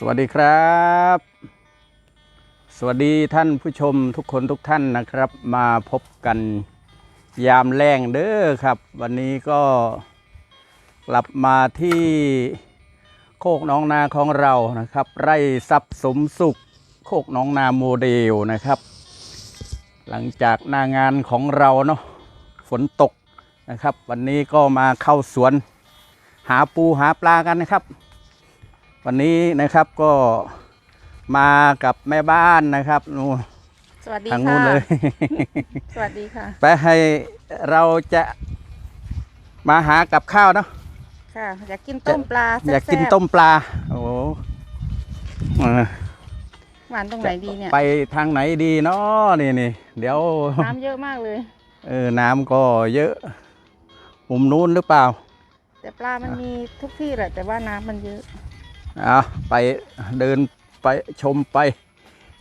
สวัสดีครับ สวัสดีท่านผู้ชมทุกคนทุกท่านนะครับ มาพบกันยามแรงเด้อครับ วันนี้ก็กลับมาที่โคกน้องนาของเรานะครับ ไร่ทรัพย์สมสุข โคกน้องนาโมเดลนะครับ หลังจากหน้างานของเราเนาะฝนตกนะครับ วันนี้ก็มาเข้าสวน หาปูหาปลากันนะครับ วันนี้นะครับก็มากับแม่บ้านนะครับนู่นสวัสดีทางค่ะ นู้นเลย สวัสดีค่ะ ไปให้เราจะมาหากับข้าวเนาะ ค่ะ อยากกินต้มปลาแซ่บๆอยากกินต้มปลา โอ้โหเออหวานตรงไหนดีเนี่ย ไปทางไหนดีเนาะนี่นี่เดี๋ยว น้ำเยอะมากเลย เออ น้ำก็เยอะมุมนู้นหรือเปล่า แต่ปลามันมีทุกที่แหละ แต่ว่าน้ำมันเยอะเอาไปเดินไปชมไป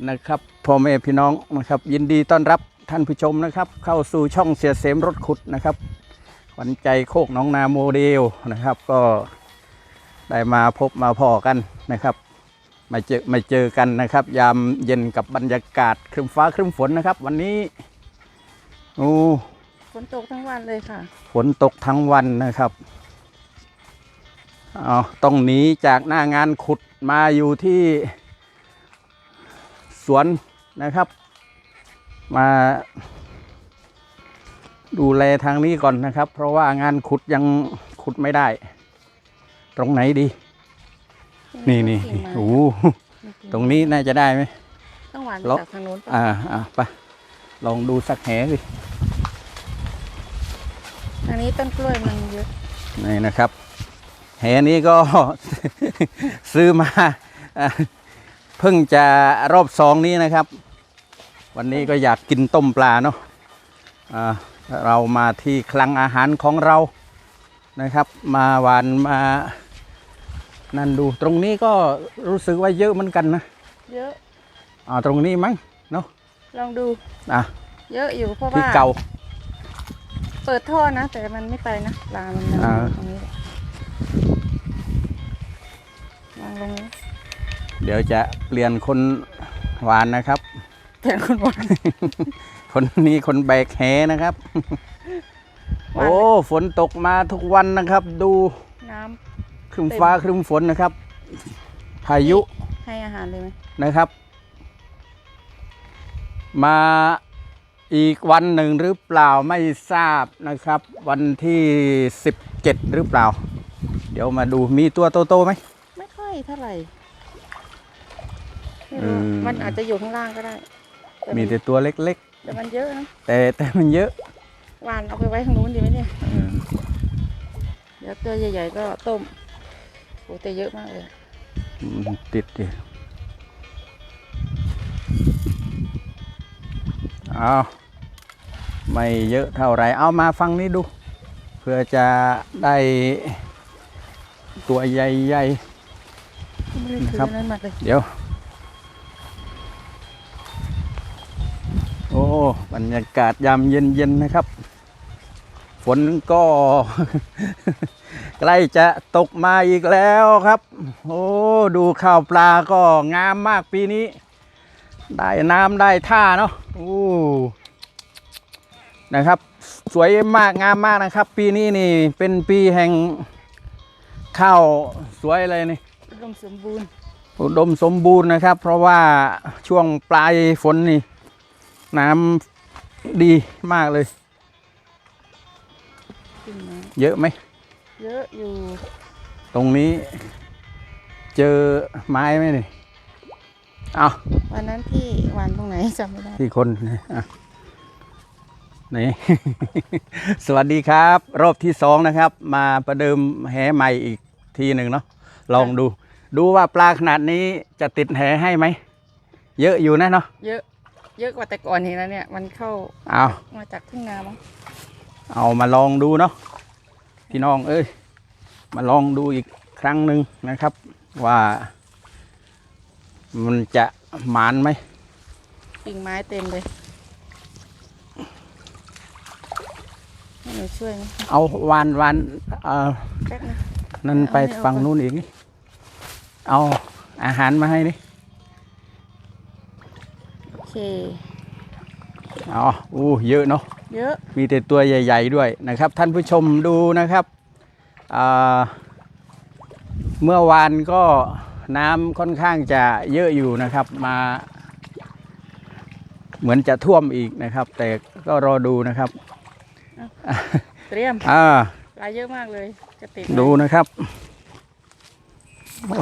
นะครับพ่อแม่พี่น้องนะครับ ยินดีต้อนรับท่านผู้ชมนะครับ เข้าสู่ช่องเสียเสมรถขุดนะครับขวัญใจโคกหน้องนาโมเดลนะครับ ก็ได้มาพบมาพอกันนะครับมาเจอมาเจอกันนะครับ ยามเย็นกับบรรยากาศครึ้มฟ้าครึ้มฝนนะครับ วันนี้โอ้ฝนตกทั้งวันเลยค่ะ ฝนตกทั้งวันนะครับ เอาต้องหนีจากหน้างานขุดมาอยู่ที่สวนนะครับ มาดูแลทางนี้ก่อนนะครับ เพราะว่างานขุดยังขุดไม่ได้ ตรงไหนดี นี่นี่กิ่งไม้โอ้โหตรงนี้น่าจะได้ไหมต้องหวานแล้วจากทางโน้นปะอ่าอ่าไปลองดูสักแหสิทางนี้ต้นกล้วยมันเยอะนี่นะครับ แหนี้ก็ ซื้อมาอะเพิ่งจะรอบสองนี้นะครับ วันนี้ก็อยากกินต้มปลาเนาะอ่าเรามาที่คลังอาหารของเรานะครับ มาหวานมานั่นดูตรงนี้ก็รู้สึกว่าเยอะเหมือนกันนะ เยอะอ่าตรงนี้มั้งเนาะลองดูอะเยอะอยู่เพราะที่ว่าเก่า เปิดท่อนะ แต่มันไม่ไปนะปลามันอ่าตรงนี้แหละ วางลงนี้เดี๋ยวจะเปลี่ยนคนหวานนะครับ เปลี่ยนคนหวาน คนนี้คนแบกแหนะครับหวานโอ้ ฝนตกมาทุกวันนะครับ ดูน้ครึ้มฟ้าครึ้มฝนนะครับ พายุำให้อาหารเลยไหมนะครับ มาอีกวันหนึ่งหรือเปล่าไม่ทราบนะครับ วันที่ 17 หรือเปล่าเดี๋ยวมาดูมีตัวโตๆไหม ไม่ค่อยเท่าไหร่ไม่อืรู้มมันอาจจะอยู่ข้างล่างก็ได้แต่มีแต่ตัวเล็กแต่มันเยอะนะๆ แต่แต่มันเยอะหวานเอาไปไว้ข้างนู้นดีไหมเนี่ยเออเดี๋ยวตัวใหญ่ๆก็ต้มโอ้แต่เยอะมากเลย มันติดดิเอาไม่เยอะเท่าไหรเอามาฟังนี้ดู เพื่อจะได้ ตัวใหญ่ไม่ได้ถือครับนั้นมาเลยๆเดี๋ยว โอ้บรรยากาศยามเย็นๆนะครับ ฝนก็ ใกล้จะตกมาอีกแล้วครับ โอ้ดูข้าวปลาก็งามมากปีนี้ ได้น้ำได้ท่าเนาะโอ้นะครับ สวยมากงามมากนะครับ ปีนี้นี่เป็นปีแห่ง ข้าวสวยเลยนี่อุดมสมบูรณ์อุดมสมบูรณ์นะครับ เพราะว่าช่วงปลายฝนนี่ น้ำดีมากเลยจริงนะเยอะไหม เยอะอยู่ตรงนี้ เจอไม้ไหมนี่เอาวันนั้นที่หวานตรงไหนจำไม่ได้ที่คนนี่อะนี่ สวัสดีครับ รอบที่สองนะครับ มาประเดิมแหใหม่อีก ทีหนึ่งเนาะลองดู ดูว่าปลาขนาดนี้จะติดแหให้ไหม เยอะอยู่นะเนาะเยอะ เยอะกว่าแต่ก่อนเห็นแล้วเนี่ย มันเข้าเอามาจากทุ่งนามั้งเอามาลองดูเนาะพี่น้องเอ้ยมาลองดูอีกครั้งหนึ่งนะครับ ว่า มันจะหมานไหมกิ่งไม้เต็มเลยให้หนูช่วยไหมเอาวานวานเอ่อแป๊บนึง นั่นไปเอาไม่เอาฝั่งก่อนนู้นอีกนี่เอาออาหารมาให้นี่โอเคอ๋ออู้เยอะเนาะเยอะมีแต่ตัวใหญ่ ๆ ด้วยนะครับ ท่านผู้ชมดูนะครับอ่าเมื่อวานก็น้ำค่อนข้างจะเยอะอยู่นะครับมา เหมือนจะท่วมอีกนะครับ แต่ก็รอดูนะครับ เตรียมอ่าปลาเยอะมากเลย จะติดไหมดูนะครับโอ้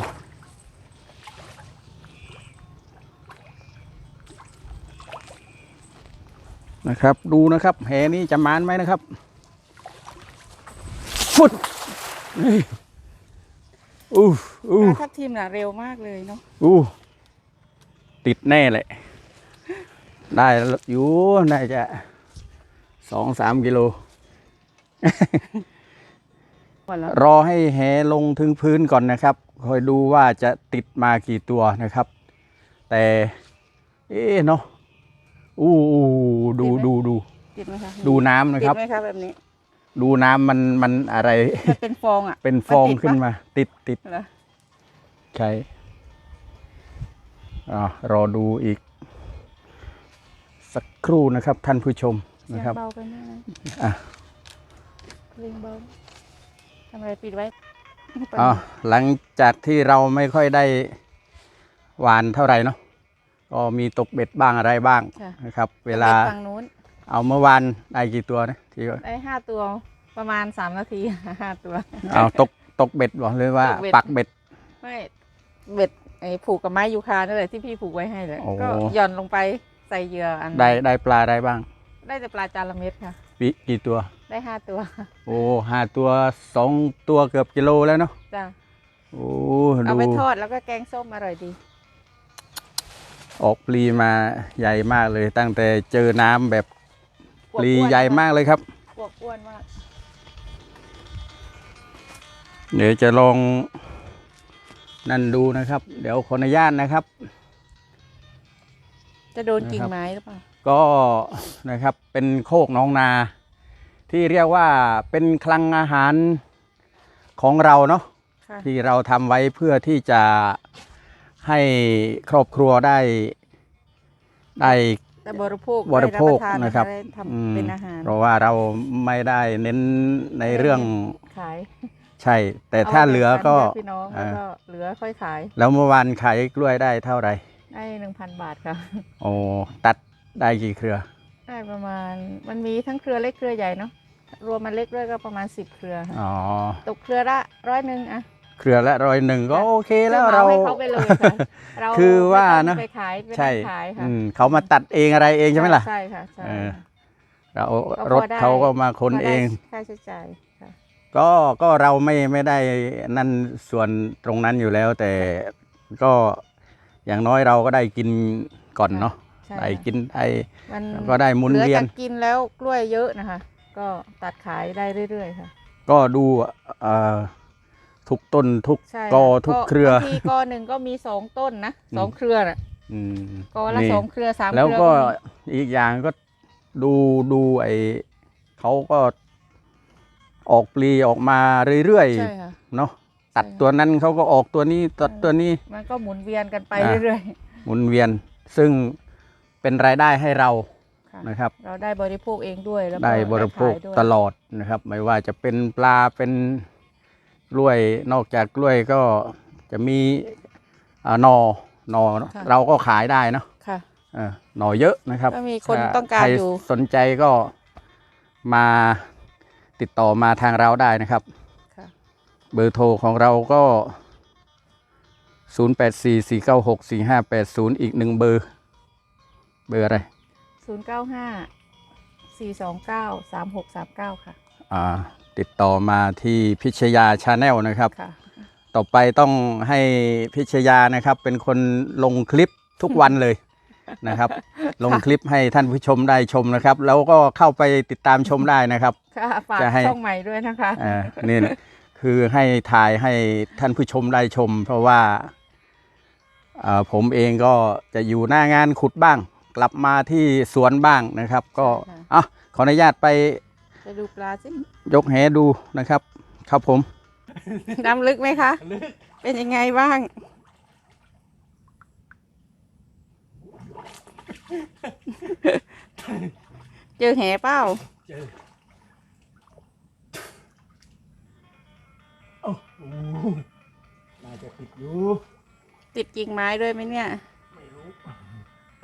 นะครับ ดูนะครับแหนี้จะมานไหมนะครับ ฟุดนี่อู้อู้ปลาทับทิมน่ะเร็วมากเลยเนาะอู้ติดแน่เลย ได้แล้วอยู่น่าจะสองสามกิโลหมดแล้ว รอให้แหลงถึงพื้นก่อนนะครับคอยดูว่าจะติดมากี่ตัวนะครับ แต่ เอ๊ะเนาะอู้อู้ดูดูดูติดไหมคะดูน้ำนะติคดรับไหมคะแบบนี้ ดูน้ำมันมันอะไรมันเป็นฟองอะ เป็นฟองติดปะขึ้นมา ติดติดเหรอใช่อ่ารอดูอีก สักครู่นะครับท่านผู้ชมเสียนะงครับเบาไปนิดนึงอะเพลงเบา ทำอะไรปิดไว้อ๋อหลังจากที่เราไม่ค่อยได้หวานเท่าไหร่เนาะก็มีตกเบ็ดบ้างอะไรบ้างค่ะนะครับ เวลาฝั่งนู้นเอาเมื่อวานได้กี่ตัวนะที่ว่าได้ห้าตัวประมาณสามนาทีห้าตัวเอาตกตกเบ็ดบอกเลยว่าตกเบ็ดปักเบ็ดไม่เบ็ดไอ้ผูกกับไม้ยูคานั่นแหละที่พี่ผูกไว้ให้เลยโอ้ก็หย่อนลงไปใส่เหยื่ออันได้ได้ปลาอะไรบ้าง ได้แต่ปลาจาระเม็ดค่ะปีกี่ตัว ได้ห้าตัว โอ้ห้าตัวสองตัวเกือบกิโลแล้วเนาะจ้ะโอ้เอาดูไปทอดแล้วก็แกงส้มอร่อยดี ออกปลีมาใหญ่มากเลย ตั้งแต่เจอน้ำแบบอวบปลีอ้วนใหญ่มากเลยครับอวบอ้วนมาก เดี๋ยวจะลองนั่นดูนะครับ เดี๋ยวขออนุญาตนะครับ จะโดนกิ่งนะครับ ไม้หรือเปล่า ก็นะครับเป็นโคกหน้องนา ที่เรียกว่าเป็นคลังอาหารของเราเนาะค่ะที่เราทำไว้เพื่อที่จะให้ครอบครัวได้ได้แต่บริโภคบริโภคได้ปทานะครับได้ทำอืมเป็นอาหารเพราะว่าเราไม่ได้เน้นในเรื่องขายใช่ แต่ถ้าเหลือก็าไว้แบ่งปันญาติพี่น้องแล้วก็เหลือค่อยขาย แล้วเมื่อวานขายกล้วยได้เท่าไหร่ได้หนึ่งพันบาทค่ะโอ้ตัดได้กี่เครือ ได้ประมาณมันมีทั้งเครือเล็กเครือใหญ่เนาะรวมมันเล็กด้วยก็ประมาณสิบเครือค่ะอ๋อตกเครือละร้อยหนึ่งอะเครือละร้อยหนึ่งก็โอเคแล้วซื้อหเราให้เขาไปเลยค่ะเราคือว่าไม่ต้นะองไปขายไปใช่นั่งขายค่ะอืมเขามาตัดเองอะไรเองใช่ไหมล่ะใช่ค่ะใช่เออเราก็พอรถได้เขาก็มาคนพได้เองค่าใช้จ่ายค่ะก็ก็เราไม่ไม่ได้นั่นส่วนตรงนั้นอยู่แล้ว แต่ก็อย่างน้อยเราก็ได้กินก่อนเนาะ ใช่ได้กินได้มันก็ได้หมุนเวียน หลือจากกินแล้วกล้วยเยอะนะคะ ก็ตัดขายได้เรื่อยๆค่ะก็ดูเอ่อทุกต้นทุกใช่กอค่ะทุกเครือางทีกอหนึ่งก็มีสองต้นนะสองเครือน่ะอืมกอละนี่สองเครือสามเครือแล้วก็มี อีกอย่างก็ดูดูไอเขาก็ออกปลีออกมาเรื่อยใช่ค่ะ ๆเนาะตัดใช่ตัวนั้นเขาก็ออกตัวนี้ตัดตัวนี้ มันก็หมุนเวียนกันไปอ่า เรื่อยหมุนเวียน ซึ่ง เป็นรายได้ให้เราๆค่ะนะครับ เราได้บริโภคเองด้วยแล้วก็ได้บริโภคขายด้วยตลอดนะครับ ไม่ว่าจะเป็นปลาเป็นกล้วยนอกจากกล้วยก็จะมีอ่าหนอหนอเราก็ขายได้เนาะค่ะ เออหนอเยอะนะครับก็มีคนถ้ต้องการใคอยู่ สนใจก็มาติดต่อมาทางเราได้นะครับ ค่ะเบอร์โทรของเราก็ 0844964580 อีกหนึ่งเบอร์ เบอร์อะไรศูนย์เก้าห้าสี่สองเก้าสามหกสามเก้าค่ะอ่าติดต่อมาที่พิชยาชาแนลนะครับ ค่ะ ต่อไปต้องให้พิชยานะครับเป็นคนลงคลิปทุกวันเลยนะครับ ลงคลิปให้ท่านผู้ชมได้ชมนะครับ แล้วก็เข้าไปติดตามชมได้นะครับ ค่ะฝากจะให้ ช่องใหม่ด้วยนะคะ อ่านี่นะคือให้ถ่ายให้ท่านผู้ชมได้ชม เพราะว่าอ่าผมเองก็จะอยู่หน้างานขุดบ้าง กลับมาที่สวนบ้างนะครับ ก็อะขออนุญาตไปไปดูปลาสิ ยกแหดูนะครับ ครับผม ดำลึกไหมคะเป็นยังไงบ้าง เจอแหเป้าเอน่าจะติดอยู่ ติดกิ่งไม้ด้วยไหมเนี่ย ไม่รู้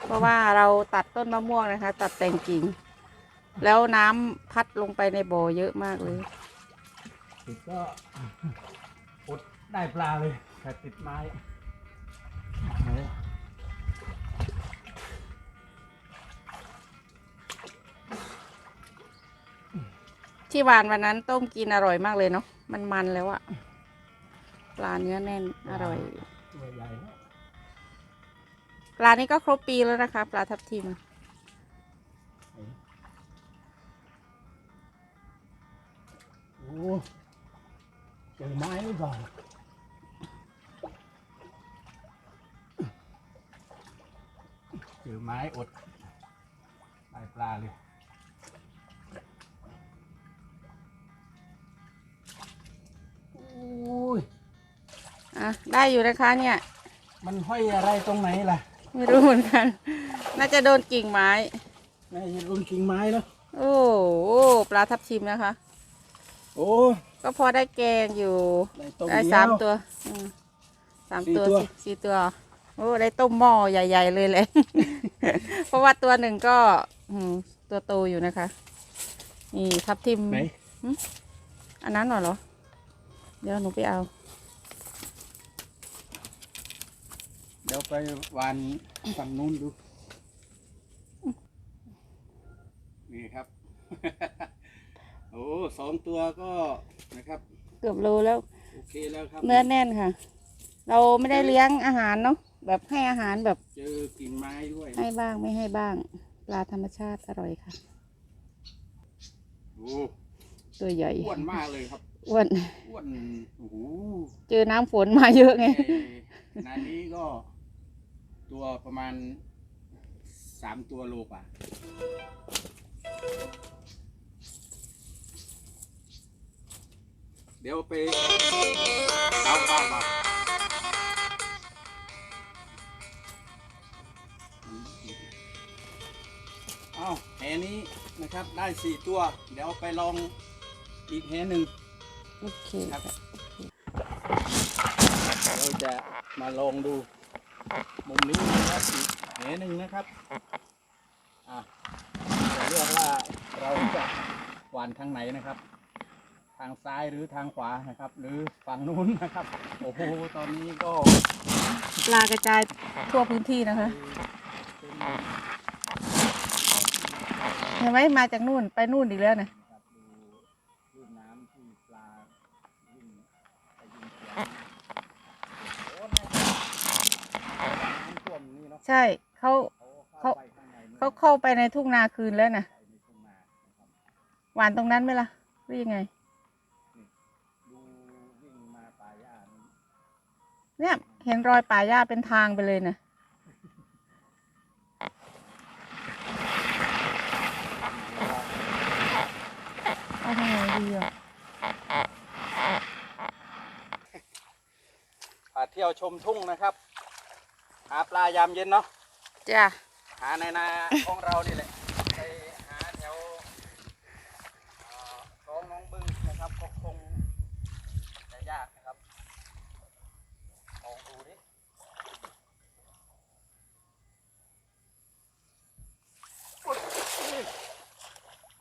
เพราะว่าเราตัดต้นมะม่วงนะคะ ตัดแต่งกิ่ง แล้วน้ำพัดลงไปในบ่อเยอะมากเลย ติดก็อดได้ปลาเลยแต่ติดไม้ไหนที่หวานวันนั้นต้มกินอร่อยมากเลยเนาะมันมันแล้วอะปลาเนื้อแน่นอร่อย ลานี้ก็ครบปีแล้วนะคะ ปลาทับทิม โอ้เจอไม้หรือเปล่าเจอไม้อดได้ปลาเลยโอ้ยอะได้อยู่นะคะเนี่ย มันห้อยอะไรตรงไหนล่ะ ไม่รู้เหมือนกัน น่าจะโดนกิ่งไม้แม่ยันรุนกิ่งไม้แล้วโอ้โหปลาทับทิมนะคะ โอ้ ก็พอได้แกงอยู่ ได้ต้มได้เดียวสามตัวอืมสามสี่ตัวตัวสี่สี่ตัว โอ้ ได้ต้มหม้อใหญ่ ๆ เลยแหละ เพราะว่าตัวหนึ่งก็อืมตัวโตอยู่นะคะ นี่ทับทิมไหนอันนั้นเหรอ เดี๋ยวหนูไปเอา ดี๋ยวไปวานฝั่งนู้นดู นี่ครับ โอ้สองตัวก็นะครับ เกือบโลแล้ว โอเคแล้วครับ เนื้อแน่นค่ะ เราไม่ได้เลี้ยงอาหารเนาะแบบให้อาหารแบบเจอกิ่งไม้ด้วย ให้บ้างไม่ให้บ้าง ปลาธรรมชาติอร่อยค่ะ โอ้ตัวใหญ่อ้วนมากเลยครับอ้วนอ้วนโอ้โหเจอน้ำฝนมาเยอะไงเอ่อขนาดนี้ก็ ตัวประมาณสามตัวโลกว่าเดี๋ยวไปเอาปลามาเอาแหนี้นะครับได้สี่ตัว เดี๋ยวไปลองอีกแหหนึ่งโอเคครับค่ะเราจะมาลองดู มุมนี้นะครับอีกแหหนึ่งนะครับอะจะเลือกว่าเราจะหวานทางไหนนะครับ ทางซ้ายหรือทางขวานะครับ หรือฝั่งนู้นนะครับ โอ้โหตอนนี้ก็ปลากระจายทั่วพื้นที่นะคะเป็นเห็นไหมมาจากนู่นไปนู่นอีกแล้วนะ ใช่เขาเขาเขาเข้าไปในทุ่งนาคืนแล้วนะหวานตรงนั้นไหมล่ะหรือยังไงเนี่ยเห็นรอยป่าหญ้าเป็นทางไปเลยนะเอาทางไหนดีอะพาเที่ยวชมทุ่งนะครับ หาปลายามเย็นเนาะจ้ะหาในนาของเรานี่แหละไปหาแถวเอ่อคลองน้องบึงนะครับก็คงจะยากนะครับลองดูดิอุ๊ย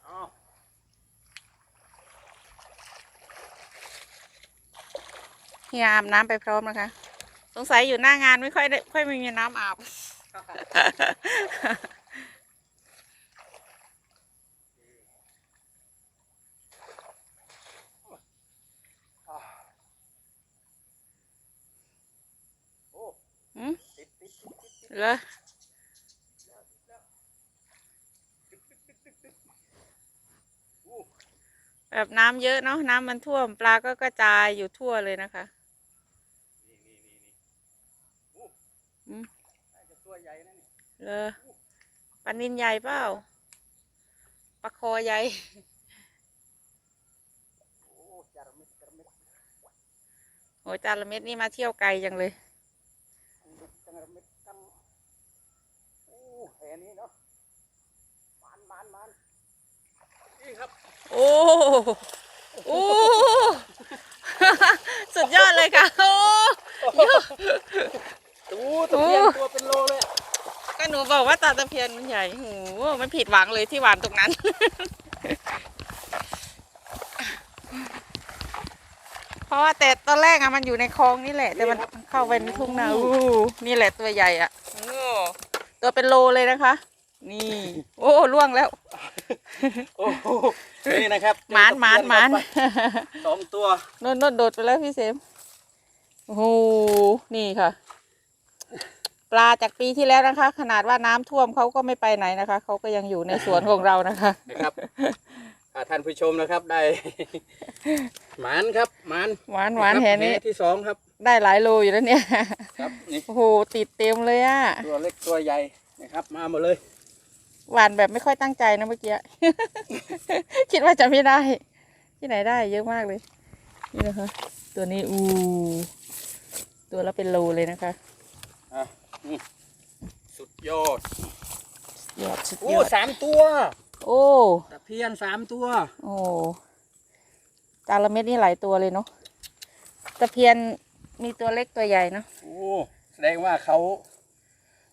เอาเฮียอาบน้ำไปพร้อมนะคะส งสัยอยู่หน้างานไม่ค่อยได้ค่อยมีน้ำอาบโอ้อืมติดติดติดติดติดเหรอแบบน้ำเยอะเนาะน้ำมันท่วม ปลาก็กระจายอยู่ทั่วเลยนะคะ นี่นี่นี่นี่โอ้ อืม น่าจะตัวใหญ่นะ นี่เลอปลานินใหญ่เปล่าปลาคอใหญ่โอ้จาระเม็ดจาระเม็ดโหจาระเม็ดนี่มาเที่ยวไกลจังเลยทั้งเม็ดจาระเม็ดทั้งโอ้แหนี้เนาะมันมันมันนี่ครับโอ้โอ้สุดยอดเลยค่ะ โอ้ดูตะเพียนตัว บอกว่าตาตะเพียนมันใหญ่โหมันผิดหวังเลยที่หวานตรงนั้น เพราะว่าแต่ตอนแรกอะมันอยู่ในคลองนี่แหละ แต่มันเข้าไปในทุ่งนาอู้นี่แหละตัวใหญ่อะโอ้ตัวเป็นโลเลยนะคะ นี่ โอ้ล่วงแล้ว โอ้โหนี่นะครับหมานหมานหมานสองตัวโนนโนนโดดไปแล้วพี่เสมโอ้โหนี่ค่ะ ปลาจากปีที่แล้วนะคะ ขนาดว่าน้ำท่วมเขาก็ไม่ไปไหนนะคะเขาก็ยังอยู่ในสวนของเรานะคะ นะครับอ่าท่านผู้ชมนะครับได้ หมานครับหมานหวานหวานครับแหนี้ที่สองครับได้หลายโลอยู่แล้วเนี่ยครับนี่โอ้โหติดเต็มเลยอะตัวเล็กตัวใหญ่นะครับ มาหมดเลยหวานแบบไม่ค่อยตั้งใจนะเมื่อกี้ คิดว่าจะไม่ได้ ที่ไหนได้เยอะมากเลย นี่นะคะ ตัวนี้อูตัวละเป็นโลเลยนะคะอะนี่ สุดยอดยอดสุดโอ้ยอดสามตัว โอ้ ตะเพียนสามตัว โอ้จานละเม็ดนี่หลายตัวเลยเนาะตะเพียนมีตัวเล็กตัวใหญ่เนาะโอ้ แสดงว่าเขา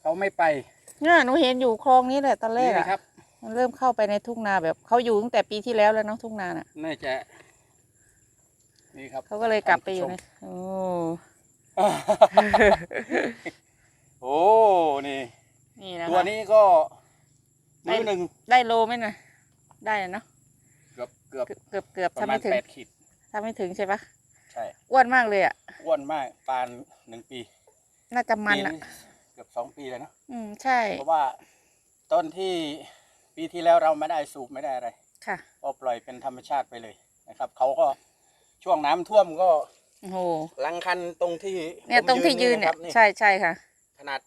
เขาไม่ไป เนี่ยหนูเห็นอยู่คลองนี้แหละตอนแรนี่กอะนะครับมันเริ่มเข้าไปในทุ่งนาแบบเขาอยู่ตั้งแต่ปีที่แล้วแล้วเนาะทุ่งนาน่ะน่าจะ นี่ครับเขาก็เลยกลับไปอยู่ในโอ้ โอ้นี่ นี่นะคะ ตัวนี้ก็มือหนึ่งได้โลไหมนะได้อะเนาะเกือบเกือบเกือบเกือบเกือบประถ้ามาณไม่ถึงแปดขีดถ้าไม่ถึงใช่ปะใช่อ้วนมากเลยอะอ้วนมากปานหนึ่งปีน่าจะมันอะปีเกือบสองปีเลยเนอะอืมใช่เพราะว่าต้นที่ปีที่แล้วเราไม่ได้สูบไม่ได้อะไรค่ะก็ปล่อยเป็นธรรมชาติไปเลยนะครับเขาก็ช่วงน้ำท่วมก็โอ้โหลังคันตรงที่เนี่ยผมตรงที่ยืนเนี่ยะครับใช่ใช่ค่ะข นาด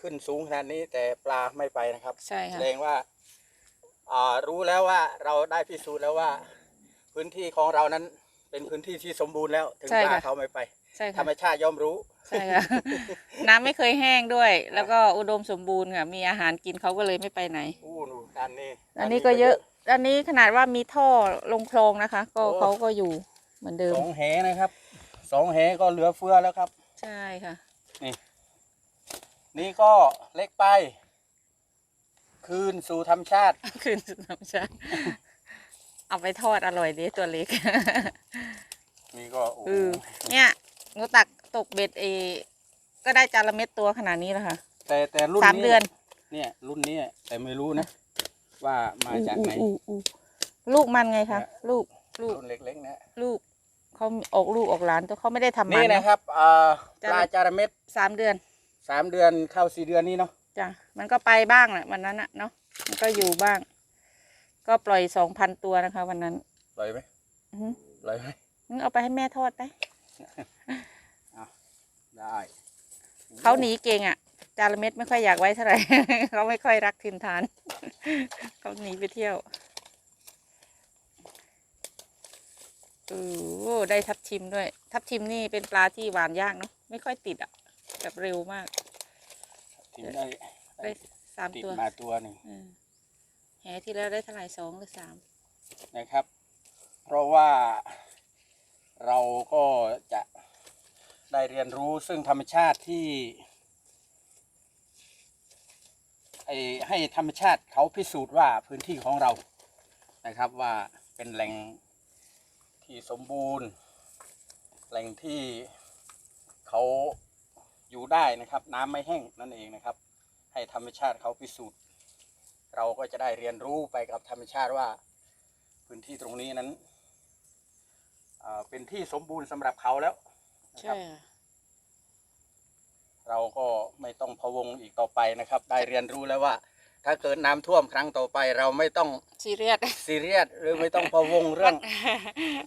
ขึ้นสูงขนาดนี้แต่ปลาไม่ไปนะครับใช่แสค่ะดงว่าอ่า รู้แล้วว่าเราได้พิสูจน์แล้วว่า พื้นที่ของเรานั้นเป็นพื้นที่ที่สมบูรณ์แล้ว ถึงปลาเขาไม่ไป ใช่ธรค่ะรมชาติย่อมรู้ ใช่ค่ะ น้ำไม่เคยแห้งด้วย แล้วก็อุดมสมบูรณ์ค่ะ มีอาหารกินเขาก็เลยไม่ไปไหน อู้นูด้านนี้อันนี้ก็เยอะอันนี้ขนาดว่ามีท่อลงคลองนะคะ ก็เขาก็อยู่เหมือนเดิม สองแหนะครับ สองแหก็เหลือเฟือแล้วครับ ใช่ค่ะ นี่ ก็เล็กไป คืนสู่ธรรมชาติ คืนสู่ธรรมชาติเอาไปทอดอร่อยดีตัวเล็ก นี่ก็โอ้เออเนี่ยหนูตักตกเบ็ดเอก็ได้จานละเม็ดตัวขนาดนี้แล้วค่ะแต่แต่รุ่นสามนี้เดือนเนี่ย รุ่นนี้แต่ไม่รู้นะ ว่ามาจากไหน อู้อู้อู้ลูกมันไงคะ เนี่ย ลูกลูกรุ่นเล็กๆนะ ลูกเขาออกลูกออกหลานแต่เขาไม่ได้ทำมันี่นนะ นะครับอ่าจาประลาจาระเม็ดสามเดือน สามเดือนเข้าสี่เดือนนี้เนาะจ้ะมันก็ไปบ้างแหละวันนั้นอะเนาะมันก็อยู่บ้าง ก็ปล่อยสองพันตัวนะคะ วันนั้นปล่อยไหมอื้อหือปล่อยไหมงั้นเอาไปให้แม่ทอดไปได้เขาหนีเก่งอะจาระเม็ดไม่ค่อยอยากไว้เท่าไหร่ เขาไม่ค่อยรักถิ่นฐาน เขาหนีไปเที่ยวโอ้โหได้ทับทิมด้วย ทับทิมนี่เป็นปลาที่หวานยากเนาะไม่ค่อยติดอะ แบบเร็วมาก ทิ้งได้ได้สามติดตัวมาตัวหนึ่งอืมแหที่แล้วได้เท่าไหร่สองหรือสามนะครับ เพราะว่าเราก็จะได้เรียนรู้ซึ่งธรรมชาติที่ไอให้ธรรมชาติเขาพิสูจน์ว่าพื้นที่ของเรานะครับว่าเป็นแหล่งที่สมบูรณ์ แหล่งที่เขาอยู่ ได้นะครับ น้ำไม่แห้งนั่นเองนะครับ ให้ธรรมชาติเขาพิสูจน์ เราก็จะได้เรียนรู้ไปกับธรรมชาติว่า พื้นที่ตรงนี้นั้นอ่าเป็นที่สมบูรณ์สำหรับเขาแล้วนะครับเราก็ไม่ต้องพะวงอีกต่อไปนะครับ ได้เรียนรู้แล้วว่า ถ้าเกิดน้ำท่วมครั้งต่อไป เราไม่ต้องซีเรียสซีเรียสหรือไม่ต้องพะวงเรื่อง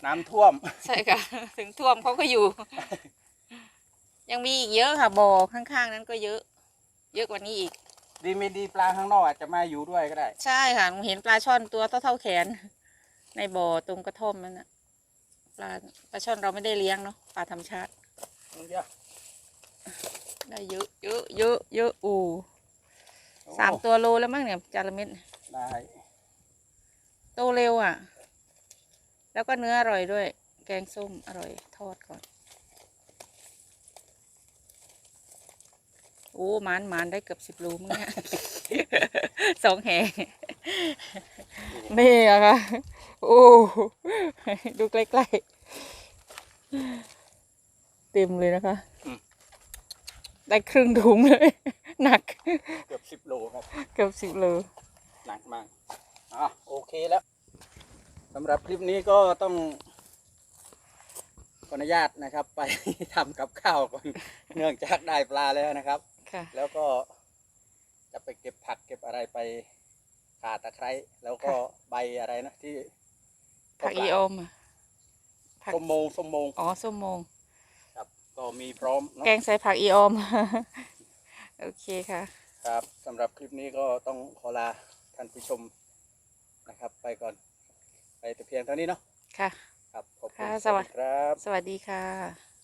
น้ำท่วมใช่ค่ะถึงท่วมเขาก็อยู่ ยังมีอีกเยอะค่ะบ่อข้างๆ นั้นก็เยอะ เยอะกว่านี้อีก ดีไม่ดีปลาข้างนอกอาจจะมาอยู่ด้วยก็ได้ ใช่ค่ะหนูเห็นปลาช่อนตัวเท่าเท่าๆแขน ในบ่อตรงกระท่อมนั่นนะปลาปลาช่อนเราไม่ได้เลี้ยงเนาะปลาธรรมชาติได้เยอะเยอะเยอะเยอะอู้สามตัวโลแล้วมั้งเนี่ยจาระเม็ดได้โตเร็วอะ แล้วก็เนื้ออร่อยด้วย แกงส้มอร่อยทอดก่อน โอ้หมานหมานได้เกือบสิบโลมั้งเนี่ยสองแห่นี่อะค่ะโอ้ดูใกล้ๆเต็มเลยนะคะ ได้ครึ่งถุงเลย หนัก เกือบสิบโลครับ เกือบสิบโล หนักมากอะโอเคแล้วสำหรับคลิปนี้ก็ต้องขออนุญาตนะครับ ไปทำกับข้าวก่อน เนื่องจากได้ปลาแล้วนะครับ ค่ะ แล้วก็จะไปเก็บผักเก็บอะไรไปขาตะไคร้แล้วก็ใบอะไรนะที่ผักอีอมอะผักส้มโมงส้มโมงอ๋อส้มโมงครับก็มีพร้อมเนอะแกงใส่ผักอีออมโอเคค่ะ ครับสำหรับคลิปนี้ก็ต้องขอลาท่านผู้ชมนะครับ ไปก่อน ไปแต่เพียงเท่านี้เนาะค่ะ ครับขอบคุณค่ะสวัสสวัสดีครับ สวัสดีค่ะ